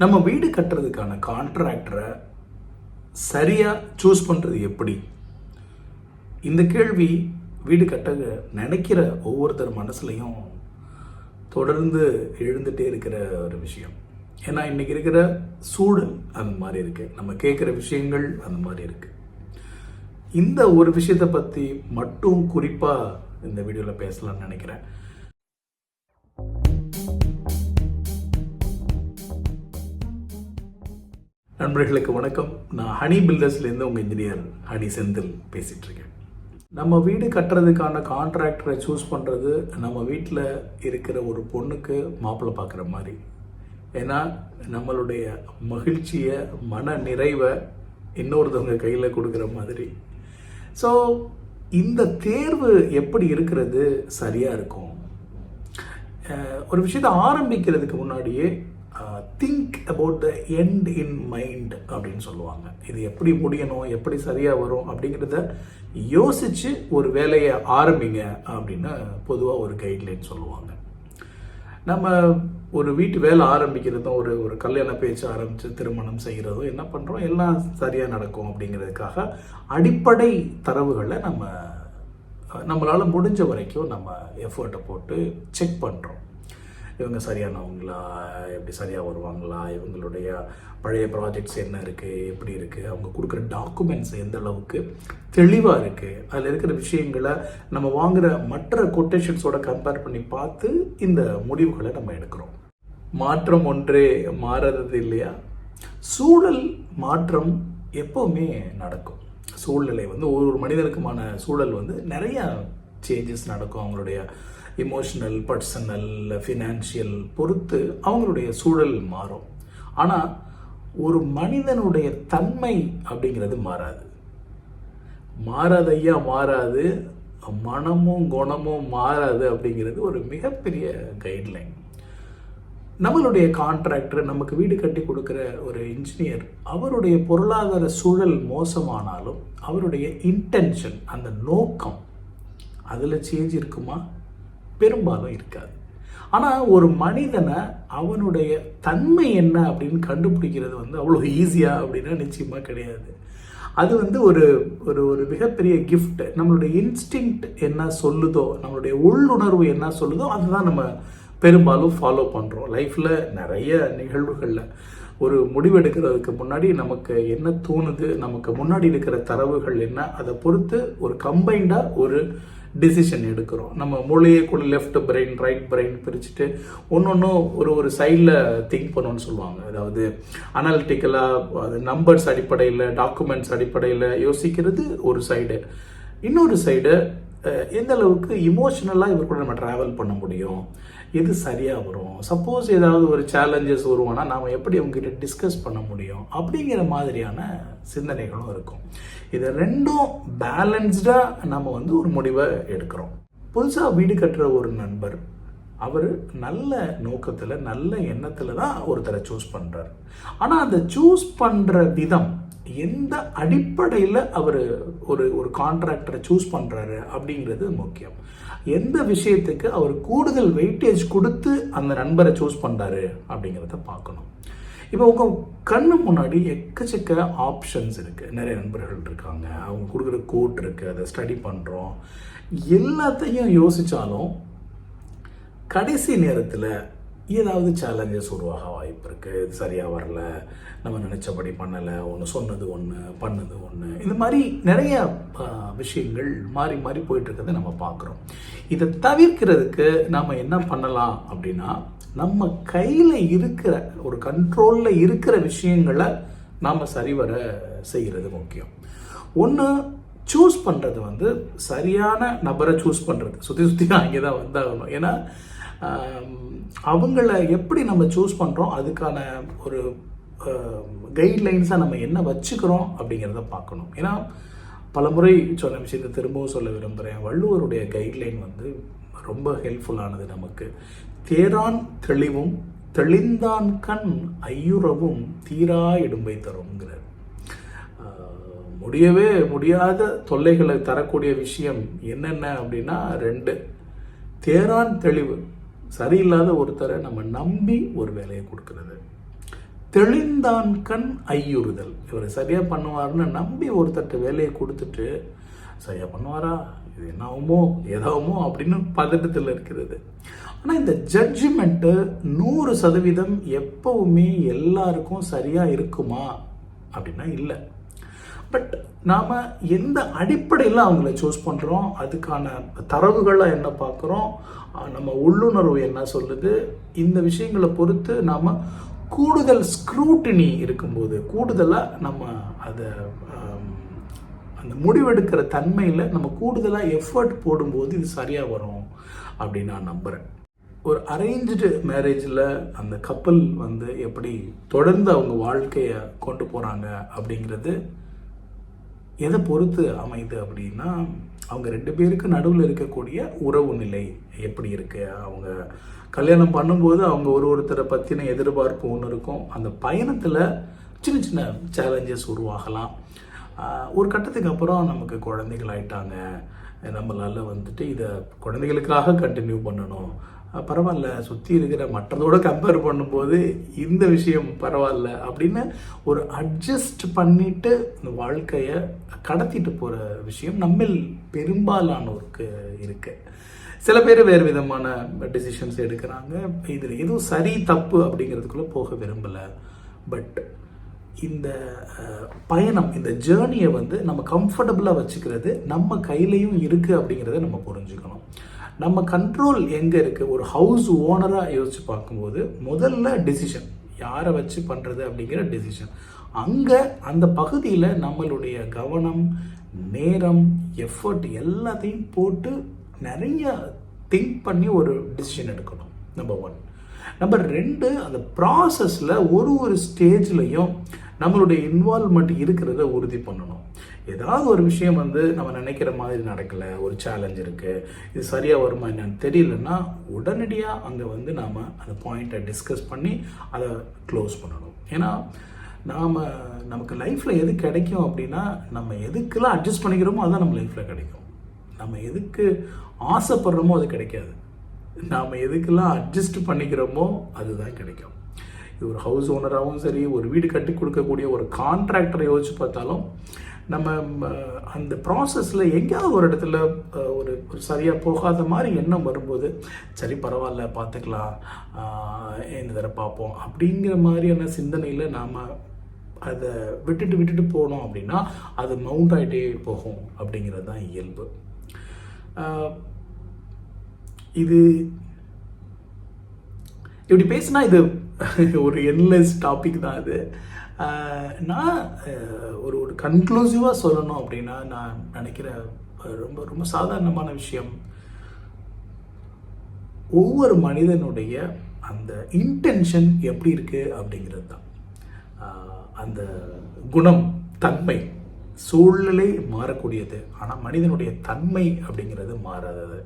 நம்ம வீடு கட்டுறதுக்கான கான்ட்ராக்டரை சரியாக சூஸ் பண்ணுறது எப்படி? இந்த கேள்வி வீடு கட்ட நினைக்கிற ஒவ்வொருத்தர் மனசுலையும் தொடர்ந்து எழுந்துகிட்டே இருக்கிற ஒரு விஷயம். ஏன்னா இன்னைக்கு இருக்கிற சூழல் அந்த மாதிரி இருக்குது நம்ம கேட்குற விஷயங்கள் அந்த மாதிரி இருக்குது இந்த ஒரு விஷயத்தை பற்றி மட்டும் குறிப்பாக இந்த வீடியோவில் பேசலாம்னு நினைக்கிறேன். நண்பர்களுக்கு வணக்கம். நான் ஹனி பில்டர்ஸ்லேருந்து உங்கள் இன்ஜினியர் ஹனி செந்தில் பேசிகிட்ருக்கேன். நம்ம வீடு கட்டுறதுக்கான கான்ட்ராக்டரை சூஸ் பண்ணுறது நம்ம வீட்டில் இருக்கிற ஒரு பொண்ணுக்கு மாப்பிள்ளை பார்க்குற மாதிரி. ஏன்னா நம்மளுடைய மகிழ்ச்சியை மன நிறைவை இன்னொருத்தவங்க கையில் கொடுக்குற மாதிரி. ஸோ இந்த தேர்வு எப்படி இருக்கிறது சரியாக இருக்கும்? ஒரு விஷயத்தை ஆரம்பிக்கிறதுக்கு முன்னாடியே think about the end in mind அப்படின்னு சொல்லுவாங்க. இது எப்படி முடியணும் எப்படி சரியாக வரும் அப்படிங்கிறத யோசித்து ஒரு வேலையை ஆரம்பிங்க அப்படின்னு பொதுவாக ஒரு கைட்லைன் சொல்லுவாங்க. நம்ம ஒரு வீட்டு வேலை ஆரம்பிக்கிறதும் ஒரு ஒரு கல்யாண பேச்சு ஆரம்பித்து திருமணம் செய்கிறதும் என்ன பண்ணுறோம் எல்லாம் சரியாக நடக்கும் அப்படிங்கிறதுக்காக அடிப்படை தரவுகளை நம்ம நம்மளால் முடிஞ்ச வரைக்கும் நம்ம எஃபர்ட்டை போட்டு செக் பண்ணுறோம் இவங்க சரியானவங்களா? எப்படி சரியாக வருவாங்களா? இவங்களுடைய பழைய ப்ராஜெக்ட்ஸ் என்ன இருக்குது எப்படி இருக்குது அவங்க கொடுக்குற டாக்குமெண்ட்ஸ் எந்த அளவுக்கு தெளிவாக இருக்குது அதில் இருக்கிற விஷயங்களை நம்ம வாங்குகிற மற்ற கொட்டேஷன்ஸோட கம்பேர் பண்ணி பார்த்து இந்த முடிவுகளை நம்ம எடுக்கிறோம். மாற்றம் ஒன்றே மாறுறது இல்லையா? சூழல் மாற்றம் எப்போவுமே நடக்கும். சூழ்நிலை வந்து ஒரு ஒரு மனிதனுக்குமான சூழல் வந்து நிறையா சேஞ்சஸ் நடக்கும். அவங்களுடைய இமோஷனல் பர்சனல் ஃபினான்ஷியல் பொறுத்து அவங்களுடைய சூழல் மாறும். ஆனால் ஒரு மனிதனுடைய தன்மை அப்படிங்கிறது மாறாது. மாறாதையா மாறாது. மனமும் குணமும் மாறாது அப்படிங்கிறது ஒரு மிகப்பெரிய கைட்லைன் நம்மளுடைய கான்ட்ராக்டர் நமக்கு வீடு கட்டி கொடுக்குற ஒரு இன்ஜினியர் அவருடைய பொருளாதார சூழல் மோசமானாலும் அவருடைய இன்டென்ஷன் அந்த நோக்கம் அதில் சேஞ்ச் இருக்குமா? பெரும்பாலும் இருக்காது. ஆனால் ஒரு மனிதனை அவனுடைய தன்மை என்ன அப்படின்னு கண்டுபிடிக்கிறது வந்து அவ்வளோ ஈஸியாக அப்படின்னா நிச்சயமாக கிடையாது. அது வந்து ஒரு ஒரு ஒரு மிகப்பெரிய கிஃப்ட் நம்மளுடைய இன்ஸ்டிங்க்ட் என்ன சொல்லுதோ நம்மளுடைய உள்ளுணர்வு என்ன சொல்லுதோ அதுதான் நம்ம பெரும்பாலும் ஃபாலோ பண்ணுறோம் லைஃப்பில் நிறைய நிகழ்வுகளில் ஒரு முடிவெடுக்கிறதுக்கு முன்னாடி நமக்கு என்ன தோணுது நமக்கு முன்னாடி இருக்கிற தரவுகள் என்ன அதை பொறுத்து ஒரு கம்பைண்டாக ஒரு டிசிஷன் எடுக்கிறோம். நம்ம மூளையை கூட லெஃப்ட் பிரெயின் ரைட் பிரெயின் பிரிச்சுட்டு ஒன்று ஒன்றும் ஒரு ஒரு சைடில் திங்க் பண்ணணும்னு சொல்லுவாங்க. அதாவது அனாலிட்டிக்கலாக அது நம்பர்ஸ் அடிப்படையில் டாக்குமெண்ட்ஸ் அடிப்படையில் யோசிக்கிறது ஒரு சைடு இன்னொரு சைடு எந்த அளவுக்கு இமோஷனலாக இவர் கூட நம்ம ட்ராவல் பண்ண முடியும்? எது சரியாக வரும்? சப்போஸ் ஏதாவது ஒரு சேலஞ்சஸ் வருவானா நாம் எப்படி அவங்ககிட்ட டிஸ்கஸ் பண்ண முடியும்? அப்படிங்கிற மாதிரியான சிந்தனைகளும் இருக்கும். இது ரெண்டும் பேலன்ஸ்டாக நம்ம வந்து ஒரு முடிவை எடுக்கிறோம். புதுசாக வீடு கட்டுற ஒரு நண்பர் அவர் நல்ல நோக்கத்தில் நல்ல எண்ணத்தில் தான் ஒருத்தரை சூஸ் பண்ணுறாரு ஆனால் அந்த சூஸ் பண்ணுற விதம் எந்த அடிப்படையில் அவர் ஒரு ஒரு கான்ட்ராக்டரை சூஸ் பண்ணுறாரு அப்படிங்கிறது முக்கியம். எந்த விஷயத்துக்கு அவர் கூடுதல் வெயிட்டேஜ் கொடுத்து அந்த நண்பரை சூஸ் பண்ணுறாரு அப்படிங்கிறத பார்க்கணும். இப்போ உங்கள் கண்ணு முன்னாடி எக்கச்சக்க ஆப்ஷன்ஸ் இருக்குது நிறைய நண்பர்கள் இருக்காங்க. அவங்க கொடுக்குற கோட் இருக்குது அதை ஸ்டடி பண்ணுறோம் எல்லாத்தையும் யோசித்தாலும் கடைசி நேரத்தில் ஏதாவது சேலஞ்சஸ் உருவாக வாய்ப்பு இருக்குது இது சரியாக வரல. நம்ம நினச்சபடி பண்ணலை. ஒன்று சொன்னது ஒன்று பண்ணது ஒன்று இந்த மாதிரி நிறைய விஷயங்கள் மாறி மாறி போயிட்டுருக்கிறத நம்ம பார்க்குறோம். இதை தவிர்க்கிறதுக்கு நம்ம என்ன பண்ணலாம் அப்படின்னா நம்ம கையில் இருக்கிற ஒரு கண்ட்ரோலில் இருக்கிற விஷயங்களை நாம் சரிவர செய்கிறது முக்கியம். ஒன்று சூஸ் பண்ணுறது வந்து சரியான நபரை சூஸ் பண்ணுறது சுற்றி சுற்றி அங்கே தான் வந்தாகணும். ஏன்னா அவங்கள எப்படி நம்ம சூஸ் பண்ணுறோம் அதுக்கான ஒரு கைட்லைன்ஸாக நம்ம என்ன வச்சுக்கிறோம் அப்படிங்கிறத பார்க்கணும். ஏன்னா பல முறை சொன்ன விஷயத்தை திரும்பவும் சொல்ல விரும்புகிறேன் வள்ளுவருடைய கைட்லைன் வந்து ரொம்ப ஹெல்ப்ஃபுல்லானது நமக்கு. தேரான் தெளிவும் தெளிந்தான் கண் ஐயுறவும் தீரா இடும்பை தருங்கிறார் முடியவே முடியாத தொல்லைகளை தரக்கூடிய விஷயம் என்னென்ன அப்படின்னா ரெண்டு தேரான் தெளிவு சரியில்லாத ஒருத்தரை நம்ம நம்பி ஒரு வேலையை கொடுக்கறது. தெளிந்தான் கண் ஐயுறுதல். இவர் சரியாக பண்ணுவார்னு நம்பி ஒருத்தட்ட வேலையை கொடுத்துட்டு சரியாக பண்ணுவாரா? இது என்னவுமோ ஆகுமோ? அப்படின்னு பதட்டத்தில் இருக்கிறது. ஆனால் இந்த ஜட்ஜ்மெண்ட்டு நூறு சதவீதம் எப்பவுமே எல்லாருக்கும் சரியாக இருக்குமா? அப்படின்னா இல்லை. பட் நாம் எந்த அடிப்படையில் அவங்கள சூஸ் பண்ணுறோம் அதுக்கான தரவுகளை என்ன பார்க்குறோம்? நம்ம உள்ளுணர்வு என்ன சொல்லுது? இந்த விஷயங்களை பொறுத்து நாம் கூடுதல் ஸ்க்ரூட்டினி இருக்கும்போது கூடுதலாக நம்ம அதை அந்த முடிவெடுக்கிற தன்மையில் நம்ம கூடுதலாக எஃபர்ட் போடும்போது இது சரியாக வரும் அப்படின்னு நான் நம்புகிறேன் ஒரு அரேஞ்சு மேரேஜில் அந்த கப்பல் வந்து எப்படி தொடர்ந்து அவங்க வாழ்க்கையை கொண்டு போகிறாங்க அப்படிங்கிறது எதை பொறுத்து அமையுது அப்படின்னா அவங்க ரெண்டு பேருக்கு நடுவில் இருக்கக்கூடிய உறவு நிலை எப்படி இருக்குது அவங்க கல்யாணம் பண்ணும்போது அவங்க ஒரு ஒருத்தரை பற்றின எதிர்பார்ப்பு ஒன்று இருக்கும். அந்த பயணத்தில் சின்ன சின்ன சேலஞ்சஸ் உருவாகலாம். ஒரு கட்டத்துக்கு அப்புறம் நமக்கு குழந்தைகள் ஆயிட்டாங்க. நம்மளால் வந்துட்டு இதை குழந்தைகளுக்காக கண்டினியூ பண்ணணும். பரவாயில்ல சுற்றி இருக்கிற மற்றதோட கம்பேர் பண்ணும்போது இந்த விஷயம் பரவாயில்ல அப்படின்னு ஒரு அட்ஜஸ்ட் பண்ணிட்டு இந்த வாழ்க்கையை கடத்திட்டு போகிற விஷயம் நம்மில் பெரும்பாலானோருக்கு இருக்கு. சில பேர் வேறு விதமான டிசிஷன்ஸ் எடுக்கிறாங்க. இதில் எதுவும் சரி தப்பு அப்படிங்கிறதுக்குள்ளே போக விரும்பலை. பட் இந்த பயணம் இந்த ஜேர்னியை வந்து நம்ம கம்ஃபர்டபுளாக வச்சுக்கிறது நம்ம கையிலையும் இருக்குது அப்படிங்கிறத நம்ம புரிஞ்சுக்கணும். நம்ம கண்ட்ரோல் எங்கே இருக்குது ஒரு ஹவுஸ் ஓனராக யோசித்து பார்க்கும்போது முதல்ல டெசிஷன் யாரை வச்சு பண்ணுறது அப்படிங்கிற டெசிஷன் அங்கே அந்த பகுதியில் நம்மளுடைய கவனம் நேரம் எஃபர்ட் எல்லாத்தையும் போட்டு நிறைய திங்க் பண்ணி ஒரு டிசிஷன் எடுக்கணும் நம்பர் ஒன் நம்பர் ரெண்டு அந்த ப்ராசஸில் ஒரு ஒரு ஸ்டேஜ்லையும் நம்மளுடைய இன்வால்மெண்ட் இருக்கிறத உறுதி பண்ணணும். ஏதாவது ஒரு விஷயம் வந்து நம்ம நினைக்கிற மாதிரி நடக்கலை ஒரு சேலஞ்ச் இருக்குது இது சரியாக வருமா என்னன்னு தெரியலன்னா உடனடியாக அங்கே வந்து நாம் அந்த பாயிண்ட்டை டிஸ்கஸ் பண்ணி அதை க்ளோஸ் பண்ணணும். ஏன்னா நாம் நமக்கு லைஃப்பில் எது கிடைக்கும் அப்படின்னா நம்ம எதுக்கெல்லாம் அட்ஜஸ்ட் பண்ணிக்கிறோமோ அதுதான் நம்ம லைஃப்பில் கிடைக்கும். நம்ம எதுக்கு ஆசைப்படுறோமோ அது கிடைக்காது. நாம் எதுக்கெல்லாம் அட்ஜஸ்ட் பண்ணிக்கிறோமோ அதுதான் கிடைக்கும். இது ஒரு ஹவுஸ் ஓனராகவும் சரி ஒரு வீடு கட்டி கொடுக்கக்கூடிய ஒரு கான்ட்ராக்டரை யோசிச்சு பார்த்தாலும் நம்ம அந்த ப்ராசஸில் எங்கேயாவது ஒரு இடத்துல ஒரு ஒரு சரியாக போகாத மாதிரி எண்ணம் வரும்போது சரி பரவாயில்ல பார்த்துக்கலாம் இந்த தடவை பார்ப்போம் அப்படிங்கிற மாதிரியான சிந்தனையில் நாம் அதை விட்டுட்டு விட்டுட்டு போனோம் அப்படின்னா அது மவுண்ட் ஆகிட்டே போகும் அப்படிங்கிறது தான் இயல்பு. இது இப்படி பேசினா இது ஒரு என்லெஸ் டாபிக் தான் அது. நான் ஒரு ஒரு கன்க்ளூசிவாக சொல்லணும் அப்படின்னா நான் நினைக்கிற ரொம்ப ரொம்ப சாதாரணமான விஷயம். ஒவ்வொரு மனிதனுடைய அந்த இன்டென்ஷன் எப்படி இருக்குது அப்படிங்கிறது தான். அந்த குணம் தன்மை சூழ்நிலை மாறக்கூடியது. ஆனால் மனிதனுடைய தன்மை அப்படிங்கிறது மாறாதது.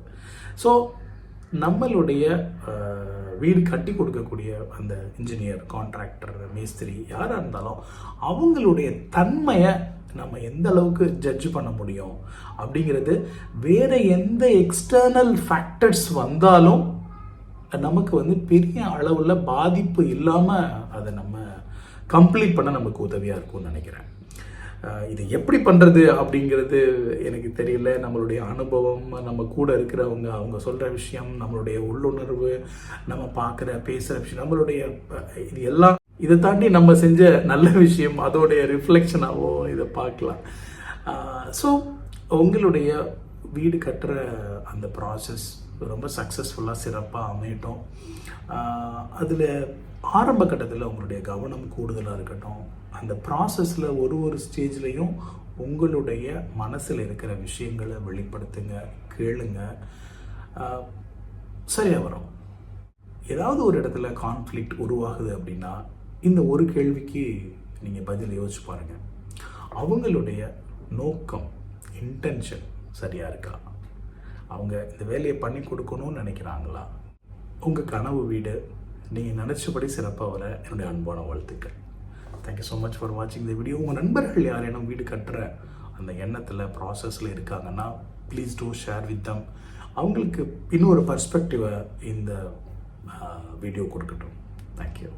ஸோ நம்மளுடைய வீடு கட்டி கொடுக்கக்கூடிய அந்த இன்ஜினியர் கான்ட்ராக்டர் மேஸ்திரி யாராக இருந்தாலும் அவங்களுடைய தன்மையை நம்ம எந்த அளவுக்கு ஜட்ஜ் பண்ண முடியும் அப்படிங்கிறது வேறு எந்த எக்ஸ்டர்னல் ஃபேக்டர்ஸ் வந்தாலும் நமக்கு வந்து பெரிய அளவில் பாதிப்பு இல்லாமல் அதை நம்ம கம்ப்ளீட் பண்ண நமக்கு உதவியாக இருக்கும்னு நினைக்கிறேன். இது எப்படி பண்ணுறது அப்படிங்கிறது எனக்கு தெரியல. நம்மளுடைய அனுபவம் நம்ம கூட இருக்கிறவங்க அவங்க சொல்கிற விஷயம் நம்மளுடைய உள்ளுணர்வு நம்ம பார்க்குற பேசுகிற விஷயம் நம்மளுடைய இது எல்லாம் இதை தாண்டி நம்ம செஞ்ச நல்ல விஷயம் அதோடைய ரிஃப்ளெக்ஷனாகவோ இதை பார்க்கலாம். ஸோ உங்களுடைய வீடு கட்டுற அந்த ப்ராசஸ் ரொம்ப சக்ஸஸ்ஃபுல்லாக சிறப்பாக அமையட்டும். அதில் ஆரம்ப கட்டத்தில் உங்களுடைய கவனம் கூடுதலாக இருக்கட்டும். அந்த ப்ராசஸில் ஒரு ஒரு ஸ்டேஜ்லேயும் உங்களுடைய மனசில் இருக்கிற விஷயங்களை வெளிப்படுத்துங்க கேளுங்க. சரியாக வரும். ஏதாவது ஒரு இடத்துல கான்ஃப்ளிக்ட் உருவாகுது அப்படின்னா இந்த ஒரு கேள்விக்கு நீங்கள் பதில் யோசிச்சு பாருங்கள் அவங்களுடைய நோக்கம் இன்டென்ஷன் சரியாக இருக்கா? அவங்க இந்த வேலையை பண்ணி கொடுக்கணும்னு நினைக்கிறாங்களா? உங்கள் கனவு வீடு நீங்கள் நினச்சபடி சிறப்பாக வர என்னுடைய அன்பான வாழ்த்துக்கள். தேங்க்யூ ஸோ மச் ஃபார் வாட்சிங் இந்த வீடியோ உங்கள் நண்பர்கள் யாரேனும் வீடு கட்டுற அந்த எண்ணத்தில் ப்ராசஸில் இருக்காங்கன்னா please do share with them அவங்களுக்கு இன்னொரு பர்ஸ்பெக்டிவை இந்த வீடியோ கொடுக்கட்டும். தேங்க்யூ